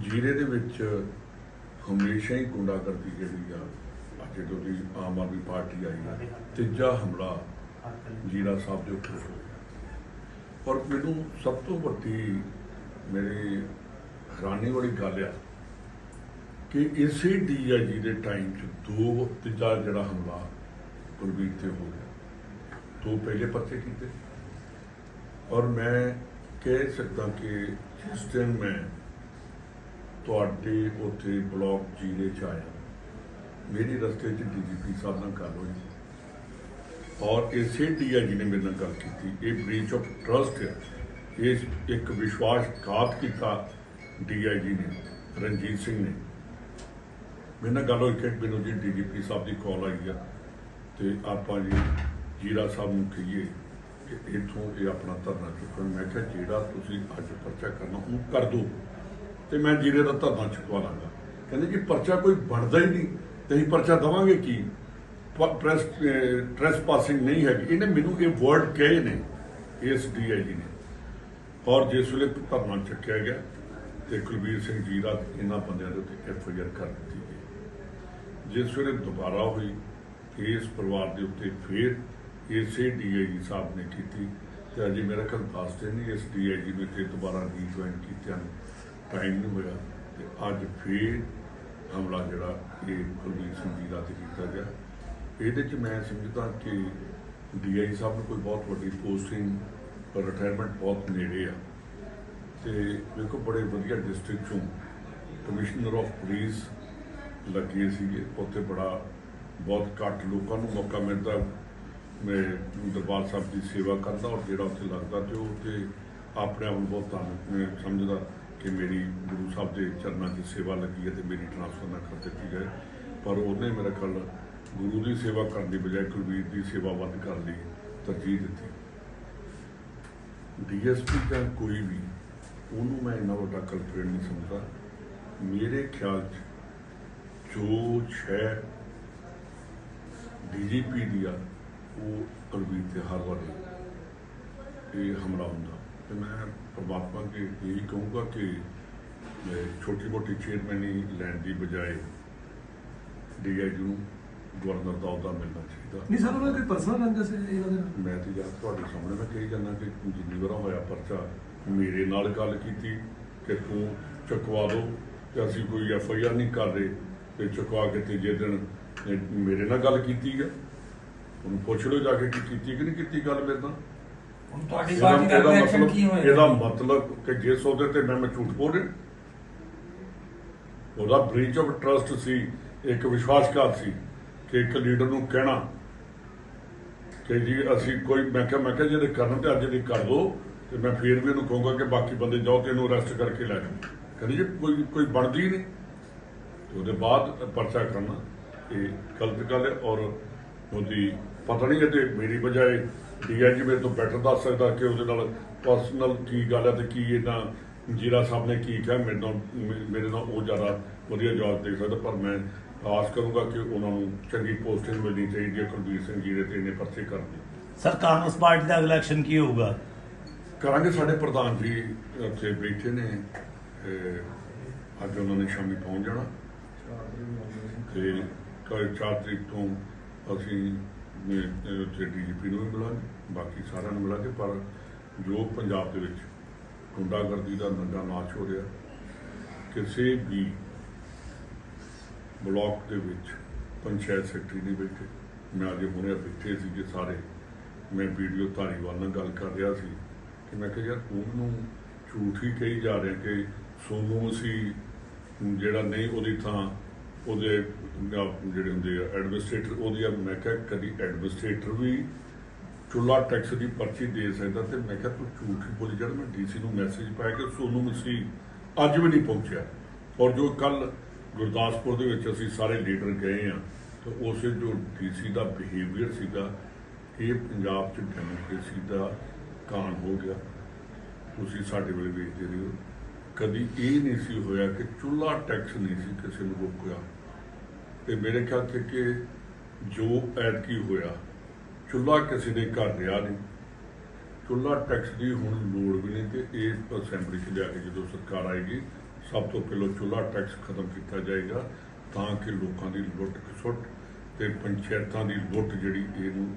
ਜੀਰੇ ਦੇ ਵਿੱਚ ਹਮੇਸ਼ਾ ਹੀ ਗੁੰਡਾਗਰਦੀ ਜਿਹੜੀ ਆ ਅੱਜ ਜਦੋਂ ਦੀ ਆਮ ਆਦਮੀ ਪਾਰਟੀ ਆਈ ਆ ਤੀਜਾ ਹਮਲਾ ਜੀਰਾ ਸਾਹਿਬ ਦੇ ਉੱਪਰ ਹੋਇਆ। ਔਰ ਮੈਨੂੰ ਸਭ ਤੋਂ ਵੱਡੀ ਮੇਰੀ ਹੈਰਾਨੀ ਵਾਲੀ ਗੱਲ ਆ ਕਿ ਇਸੇ ਡੀਆਈਜੀ ਦੇ ਟਾਈਮ 'ਚ ਦੋ ਤੀਜਾ ਜਿਹੜਾ ਹਮਲਾ ਕੁਲਬੀਰ ਤੇ ਹੋ ਗਿਆ। ਦੋ ਪਹਿਲੇ ਪਰਚੇ ਕੀਤੇ। ਔਰ ਮੈਂ ਕਹਿ ਸਕਦਾ ਕਿ ਜਿਸ ਦਿਨ ਮੈਂ ਤੁਹਾਡੇ ਉੱਥੇ ਬਲਾਕ ਜੀਰੇ ਚ ਆਇਆ। ਮੇਰੀ ਰਸਤੇ 'ਚ ਡੀਜੀਪੀ ਸਾਹਿਬ ਨਾਲ ਗੱਲ ਹੋਈ। ਔਰ ਇਸੇ ਡੀਆਈਜੀ ਨੇ ਮੇਰੇ ਨਾਲ ਗੱਲ ਕੀਤੀ, ਇਹ ਬ੍ਰੀਚ ਆਫ ਟਰਸਟ ਹੈ। ਇਹ ਇੱਕ ਵਿਸ਼ਵਾਸਘਾਤ ਕੀਤਾ ਡੀਆਈਜੀ ਨੇ, ਰਣਜੀਤ ਸਿੰਘ ਨੇ। ਮੇਰੇ ਨਾਲ ਗੱਲ ਹੋਈ ਕਿ ਮੈਨੂੰ ਜੀ ਡੀਜੀਪੀ ਸਾਹਿਬ ਦੀ ਕਾਲ ਆਈ ਆ ਤੇ ਆਪਾਂ ਜੀ ਜੀਰਾ ਸਾਹਿਬ ਨੂੰ ਕਹੀਏ ਕਿ ਇੱਥੋਂ ਇਹ ਆਪਣਾ ਧਰਨਾ ਚੁੱਕਣ। ਮੈਂ ਕਿਹਾ, ਜਿਹੜਾ ਤੁਸੀਂ ਅੱਜ ਪਰਚਾ ਕਰਨਾ ਉਹਨੂੰ ਕਰ ਦਿਓ। ਤੇ ਮੈਂ ਜੀਰੇ ਦਾ ਧਰਨਾ ਚੁਕਵਾ ਲਾਂਗਾ। ਕਹਿੰਦੇ ਜੀ ਪਰਚਾ ਕੋਈ ਬਣਦਾ ਹੀ ਨਹੀਂ। ਤੇ ਅਸੀਂ ਪਰਚਾ ਦਵਾਂਗੇ ਕੀ? ਪ੍ਰੈਸ ਟ੍ਰੈਸ ਪਾਸਿੰਗ ਨਹੀਂ ਹੈਗੀ। ਇਹਨੇ ਮੈਨੂੰ ਇਹ ਵਰਡ ਕਹੇ ਨੇ, ਇਸ ਡੀਆਈਜੀ ਨੇ। ਔਰ ਜਿਸ ਵੇਲੇ ਧਰਨਾ ਚੱਕਿਆ ਗਿਆ ਤੇ ਕੁਲਬੀਰ ਸਿੰਘ ਜੀਰਾ ਤੇ ਇਹਨਾਂ ਬੰਦਿਆਂ ਦੇ ਉੱਤੇ ਐਫ ਆਈ ਆਰ ਕਰ ਦਿੱਤੀ ਗਈ। ਜਿਸ ਵੇਲੇ ਦੁਬਾਰਾ ਹੋਈ, ਇਸ ਪਰਿਵਾਰ ਦੇ ਉੱਤੇ ਫੇਰ ਇਸੇ ਡੀਆਈਜੀ ਸਾਹਿਬ ਨੇ ਕੀਤੀ। ਤੇ ਅਜੇ ਮੇਰਾ ਕੱਲ ਦੱਸਦੇ ਨਹੀਂ, ਇਸ ਡੀਆਈਜੀ ਨੂੰ ਤੇ ਦੁਬਾਰਾ ਰੀਜੁਆਇਨ ਕੀਤਿਆਂ ਨੂੰ। ਟਾਈਮ ਨਹੀਂ ਹੋਇਆ ਤੇ ਅੱਜ ਫੇਰ ਹਮਲਾ ਜਿਹੜਾ ਇਹ ਕੁਲਬੀਰ ਸਿੰਘ ਜੀਰਾ ਤੇ ਕੀਤਾ ਗਿਆ। ਇਹਦੇ ਚ ਮੈਂ ਸਮਝਦਾ ਕਿ ਡੀਆਈ ਸਾਹਿਬ ਨੂੰ ਕੋਈ ਬਹੁਤ ਵੱਡੀ ਪੋਸਟਿੰਗ ਰਿਟਾਇਰਮੈਂਟ ਬਹੁਤ ਨੇੜੇ ਆ। ਤੇ ਵੇਖੋ ਬੜੇ ਵਧੀਆ ਡਿਸਟ੍ਰਿਕਟ ਚੋਂ ਕਮਿਸ਼ਨਰ ਆਫ ਪੁਲਿਸ ਲੱਗੇ ਸੀਗੇ। ਉੱਥੇ ਬੜਾ ਬਹੁਤ ਘੱਟ ਲੋਕਾਂ ਨੂੰ ਮੌਕਾ ਮਿਲਦਾ ਮੈਂ ਦਰਬਾਰ ਸਾਹਿਬ ਦੀ ਸੇਵਾ ਕਰਦਾ ਔਰ ਜਿਹੜਾ ਉੱਥੇ ਲੱਗਦਾ ਤੇ ਉਹ ਤੇ ਆਪਣੇ ਆਪ ਨੂੰ ਬਹੁਤ ਧੰਨ ਸਮਝਦਾ। ਕਿ ਮੇਰੀ ਗੁਰੂ ਸਾਹਿਬ ਦੇ ਚਰਨਾਂ 'ਚ ਸੇਵਾ ਲੱਗੀ ਹੈ ਤੇ ਮੇਰੀ ਟ੍ਰਾਂਸਫਰ ਨਾ ਕਰ ਦਿੱਤੀ ਜਾਏ। ਪਰ ਉਹਨੇ ਮੇਰਾ ਖਿਆਲ ਗੁਰੂ ਦੀ ਸੇਵਾ ਕਰਨ ਦੀ ਬਜਾਏ ਕੁਲਵੀਰ ਦੀ ਸੇਵਾ ਵੱਧ ਕਰਨ ਲਈ ਤਰਜੀਹ ਦਿੱਤੀ। ਡੀਐਸਪੀ ਜਾਂ ਕੋਈ ਵੀ, ਉਹਨੂੰ ਮੈਂ ਇੰਨਾ ਵੱਡਾ ਕਲਪਰੇਟ ਨਹੀਂ ਸਮਝਦਾ। ਮੇਰੇ ਖਿਆਲ 'ਚ ਜੋ ਛੇ ਡੀਜੀਪੀ ਦੀ ਆ, ਉਹ ਕੁਲਵੀਰ ਤੇ ਹਰ ਵਾਰੀ ਇਹ ਹਮਲਾ ਹੁੰਦਾ। ਤੇ ਮੈਂ ਪ੍ਰਮਾਤਮਾ ਅੱਗੇ ਇਹੀ ਕਹੂੰਗਾ ਕਿ ਛੋਟੀ ਮੋਟੀ ਚੇਅਰਮੈਨੀ ਲੈਣ ਦੀ ਬਜਾਏ ਡੀਆਈਜੀ ਨੂੰ ਗਵਰਨਰ ਦਾ ਅਹੁਦਾ ਮਿਲਣਾ ਚਾਹੀਦਾ। ਨਹੀਂ ਸਰ ਉਹਨਾਂ ਕੋਈ ਪਰਸਨਲ ਰੰਜਸ ਹੈ ਇਹਨਾਂ ਦੇ? ਨਾਲ? ਮੈਂ ਤੇ ਯਾਰ ਤੁਹਾਡੇ ਸਾਹਮਣੇ ਮੈਂ ਕਹੀ ਜਾਂਦਾ ਕਿ ਜਿੰਨੀ ਵਾਰ ਹੋਇਆ ਪਰਚਾ ਮੇਰੇ ਨਾਲ ਗੱਲ ਕੀਤੀ ਕਿ ਤੂੰ ਚੁਕਵਾ ਦੋ ਤੇ ਅਸੀਂ ਕੋਈ ਐਫ ਆਈ ਆਰ ਨਹੀਂ ਕਰ ਰਹੇ ਤੇ ਚੁਕਵਾ ਕੇ ਤੀਜੇ ਦਿਨ ਇਹ ਮੇਰੇ ਨਾਲ ਗੱਲ ਕੀਤੀ ਹੈ। ਉਹਨੂੰ ਪੁੱਛ ਲਓ ਜਾ ਕੇ ਕਿ ਕੀਤੀ ਕਿ ਨਹੀਂ ਕੀਤੀ ਗੱਲ ਮੇਰੇ ਨਾਲ। ਹੁਣ ਤੁਹਾਡੀ ਪਾਰਟੀ ਦਾ ਇਹਦਾ ਰਿਐਕਸ਼ਨ ਮਤਲਬ- ਕੀ ਹੋਏਗਾ? ਇਹਦਾ ਮਤਲਬ ਕਿ ਜਿਸ ਉਹਦੇ ਤੇ ਮੈਂ ਮੈਂ ਝੂਠ ਬੋਲ ਰਿਹਾ। ਉਹਦਾ ਬ੍ਰੀਚ ਆਫ ਟਰਸਟ ਸੀ ਇੱਕ ਵਿਸ਼ਵਾਸਘਾਤ ਸੀ ਕਿ ਇੱਕ ਲੀਡਰ ਨੂੰ ਕਹਿਣਾ ਕਿ ਜੀ ਅਸੀਂ ਕੋਈ ਮੈਂ ਕਿਹਾ ਮੈਂ ਕਿਹਾ ਜਿਹੜੇ ਕਰਨ ਤੇ ਅੱਜ ਦੀ ਕਰ ਦੋ ਤੇ ਮੈਂ ਫੇਰ ਵੀ ਇਹਨੂੰ ਕਹੂੰਗਾ ਕਿ ਬਾਕੀ ਬੰਦੇ ਜਾਓ ਤੇ ਇਹਨੂੰ ਅਰੈਸਟ ਕਰਕੇ ਲੈ ਜਾਓ। ਕਹਿੰਦੇ ਜੀ ਕੋਈ ਕੋਈ ਬਣਦੀ ਨਹੀਂ। ਤੇ ਉਹਦੇ ਬਾਅਦ ਪਰਚਾ ਕਰਨਾ ਇਹ ਗਲਤ ਗੱਲ ਹੈ ਔਰ ਉਹਦੀ ਪਤਾ ਨਹੀਂ ਤੇ ਮੇਰੀ ਬਜਾਏ ਡੀਆਈਜੀ ਮੇਰੇ ਤੋਂ ਬੈਟਰ ਦੱਸ ਸਕਦਾ ਕਿ ਉਹਦੇ ਨਾਲ ਪਰਸਨਲ ਕੀ ਗੱਲ ਹੈ ਤੇ ਕੀ ਇਹਨਾਂ ਜੀਰਾ ਸਾਹਿਬ ਨੇ ਕੀ ਕਿਹਾ ਮੇਰੇ ਨਾਲ ਮੇਰੇ ਨਾਲ ਉਹ ਜ਼ਿਆਦਾ ਵਧੀਆ ਜਵਾਬ ਦੇ ਸਕਦਾ ਪਰ ਮੈਂ ਆਸ ਕਰੂੰਗਾ ਕਿ ਉਹਨਾਂ ਨੂੰ ਚੰਗੀ ਪੋਸਟਿੰਗ ਮਿਲਣੀ ਚਾਹੀਦੀ ਹੈ ਕੁਲਬੀਰ ਸਿੰਘ ਜੀਰੇ ਤੇ ਇਹਨੇ ਪਰਚੇ ਕਰਨੇ ਸਰ ਕਾਂਗਰਸ ਪਾਰਟੀ ਦਾ ਅਗਲਾ ਐਕਸ਼ਨ ਕੀ ਹੋਊਗਾ? ਕਰਾਂਗੇ ਸਾਡੇ ਪ੍ਰਧਾਨ ਜੀ ਉੱਥੇ ਬੈਠੇ ਨੇ ਅੱਜ ਉਹਨਾਂ ਨੇ ਸ਼ਾਮੀ ਪਹੁੰਚ ਜਾਣਾ। ਤੇ ਕੱਲ 4 ਤਰੀਕ ਤੋਂ ਅਸੀਂ ਅਹ, ਉੱਥੇ ਡੀਜੀਪੀ ਨੂੰ ਵੀ ਮਿਲਾਂਗੇ ਬਾਕੀ ਸਾਰਿਆਂ ਨੂੰ ਮਿਲਾਂਗੇ ਪਰ ਜੋ ਪੰਜਾਬ ਦੇ ਵਿੱਚ ਗੁੰਡਾਗਰਦੀ ਦਾ ਨੰਗਾ ਨਾਚ ਹੋ ਰਿਹਾ ਕਿਸੇ ਵੀ ਬਲਾਕ ਦੇ ਵਿੱਚ ਪੰਚਾਇਤ ਸੈਕਟਰੀ ਦੇ ਵਿੱਚ ਮੈਂ ਅਜੇ ਹੁਣੇ ਬੈਠੇ ਸੀਗੇ ਸਾਰੇ ਮੈਂ ਵੀਡੀਓ ਧਾਰੀਵਾਲ ਨਾਲ ਗੱਲ ਕਰ ਰਿਹਾ ਸੀ ਕਿ ਮੈਂ ਕਿਹਾ ਯਾਰ ਉਹਨੂੰ ਝੂਠ ਹੀ ਕਹੀ ਜਾ ਰਿਹਾ ਕਿ ਸੋਨੂੰ ਅਸੀਂ ਜਿਹੜਾ ਨਹੀਂ ਉਹਦੀ ਥਾਂ ਉਹਦੇ ਜਿਹੜੇ ਹੁੰਦੇ ਆ ਐਡਮਿਨਿਸਟ੍ਰੇਟਰ, ਉਹਦੀ ਆ, ਮੈਂ ਕਿਹਾ ਕਦੀ ਐਡਮਿਨਿਸਟ੍ਰੇਟਰ ਵੀ ਚੁੱਲਾ ਟੈਕਸ ਦੀ ਪਰਚੀ ਦੇ ਸਕਦਾ ਤੇ ਮੈਂ ਕਿਹਾ ਤੂੰ ਝੂਠ ਹੀ ਬੋਲੀ ਜਦ ਮੈਂ ਡੀਸੀ ਨੂੰ ਮੈਸੇਜ ਪਾਇਆ ਕਿ ਸੋਨੂੰ ਮਸੀ ਅੱਜ ਵੀ ਨਹੀਂ ਪਹੁੰਚਿਆ। ਔਰ ਜੋ ਕੱਲ ਗੁਰਦਾਸਪੁਰ ਦੇ ਵਿੱਚ ਅਸੀਂ ਸਾਰੇ ਲੀਡਰ ਗਏ ਆ, ਤੇ ਉਸੇ ਜੋ ਡੀਸੀ ਦਾ ਬਿਹੇਵੀਅਰ ਸੀਗਾ, ਇਹ ਪੰਜਾਬ 'ਚ ਡੈਮੋਕ੍ਰੇਸੀ ਦਾ ਕਾਨ ਹੋ ਗਿਆ। ਤੁਸੀਂ ਸਾਡੇ ਵੇਲੇ ਵੇਖਦੇ ਰਹੇ। ਹੋ ਕਦੀ ਇਹ ਨਹੀਂ ਸੀ ਹੋਇਆ ਕਿ ਚੁੱਲਾ ਟੈਕਸ ਨਹੀਂ ਸੀ ਕਿਸੇ ਨੂੰ ਰੋਕਿਆ। ਤੇ ਮੇਰੇ ਖਿਆਲ ਤੇ ਕਿ ਜੋ ਐਤਕੀ ਹੋਇਆ ਚੁੱਲਾ ਕਿਸੇ ਦੇ ਘਰ ਰਿਹਾ ਨਹੀਂ। ਚੁੱਲਾ ਟੈਕਸ ਦੀ ਹੁਣ ਲੋੜ ਵੀ ਨਹੀਂ ਤੇ ਇਹ ਅਸੈਂਬਲੀ 'ਚ ਲਿਆ ਕੇ ਜਦੋਂ ਸਰਕਾਰ ਆਏਗੀ, ਸਭ ਤੋਂ ਪਹਿਲਾਂ ਚੁੱਲ੍ਹਾ ਟੈਕਸ ਖਤਮ ਕੀਤਾ ਜਾਏਗਾ ਤਾਂ ਕਿ ਲੋਕਾਂ ਦੀ ਲੁੱਟ ਖਸੁੱਟ ਤੇ ਪੰਚਾਇਤਾਂ ਦੀ ਲੁੱਟ ਜਿਹੜੀ ਇਹਨੂੰ